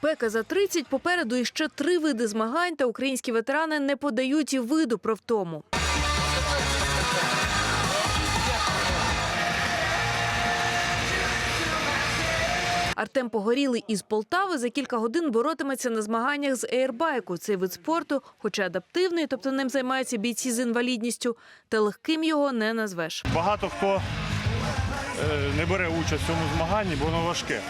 Спека за 30, попереду іще три види змагань, та українські ветерани не подають і виду про втому. Артем Погорілий із Полтави за кілька годин боротиметься на змаганнях з ейрбайку. Цей вид спорту, хоч і адаптивний, тобто ним займаються бійці з інвалідністю, та легким його не назвеш. Багато хто не бере участь в цьому змаганні, бо воно важке.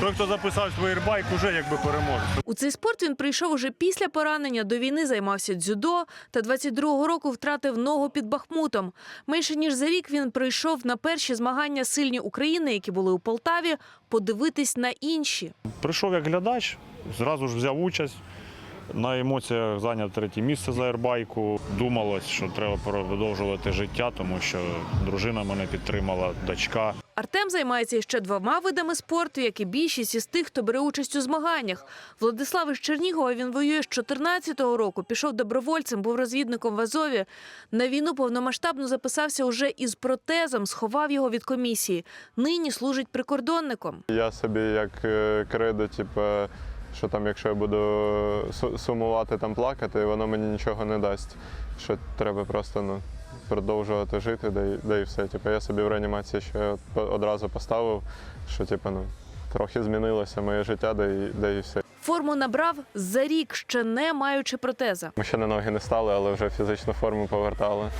Той, хто записався в Airбайк, уже якби переможе. У цей спорт він прийшов уже після поранення. До війни займався дзюдо та 22-го року втратив ногу під Бахмутом. Менше ніж за рік він прийшов на перші змагання сильні України, які були у Полтаві, подивитись на інші. Прийшов як глядач, зразу ж взяв участь. На емоціях зайняв третє місце за Airбайку. Думалось, що треба продовжувати життя, тому що дружина мене підтримала, дочка. Артем займається ще двома видами спорту, як і більшість із тих, хто бере участь у змаганнях. Владислав із Чернігова він воює з 14-го року. Пішов добровольцем, був розвідником в Азові. На війну повномасштабно записався уже із протезом, сховав його від комісії. Нині служить прикордонником. Я собі як е, кредо, типу, що там, якщо я буду сумувати там плакати, воно мені нічого не дасть. Що треба просто ну, продовжувати жити, да і, да і все. Типу, я собі в реанімації ще одразу поставив, що типу, ну, трохи змінилося моє життя, да і, да і все. Форму набрав за рік, ще не маючи протеза. Ми ще на ноги не стали, але вже фізичну форму повертали.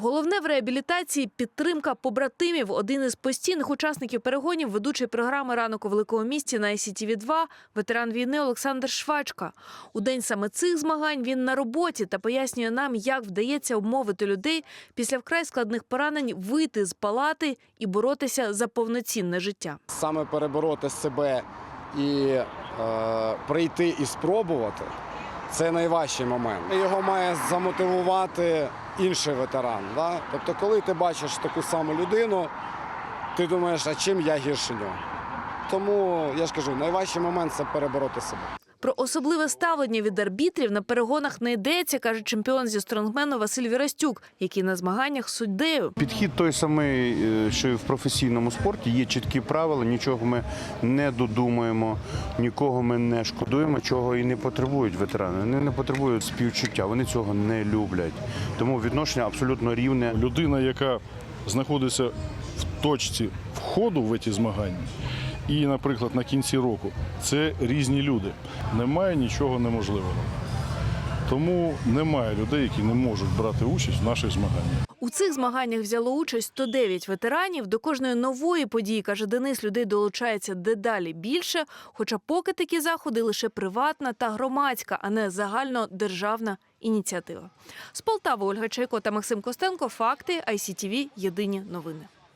Головне в реабілітації підтримка побратимів. Один із постійних учасників перегонів, ведучий програми Ранок у великому місті на ICTV 2 ветеран війни Олександр Швачка. У день саме цих змагань він на роботі та пояснює нам, як вдається обмовити людей після вкрай складних поранень вийти з палати і боротися за повноцінне життя. саме перебороти себе і е, прийти і спробувати це найважчий момент. Його має замотивувати інший ветеран. Да? Тобто, коли ти бачиш таку саму людину, ти думаєш, а чим я гірше нього? Тому я ж кажу, найважчий момент це перебороти себе. Про особливе ставлення від арбітрів на перегонах не йдеться, каже чемпіон зі стронгмену Василь Вірастюк, який на змаганнях суддею. Підхід той самий, е, що і в професійному спорті. Є чіткі правила, нічого ми не додумуємо, нікого ми не шкодуємо, чого і не потребують ветерани. Вони не потребують співчуття, вони цього не люблять. Тому відношення абсолютно рівне. людина, яка знаходиться в точці входу в ці змагання, і, наприклад, на кінці року, це різні люди. Немає нічого неможливого. Тому немає людей, які не можуть брати участь в наших змаганнях. У цих змаганнях взяло участь 109 ветеранів. До кожної нової події, каже Денис, людей долучається дедалі більше. Хоча поки такі заходи лише приватна та громадська, а не загальнодержавна ініціатива. З Полтави Ольга Чайко та Максим Костенко. Факти ICTV. Єдині новини.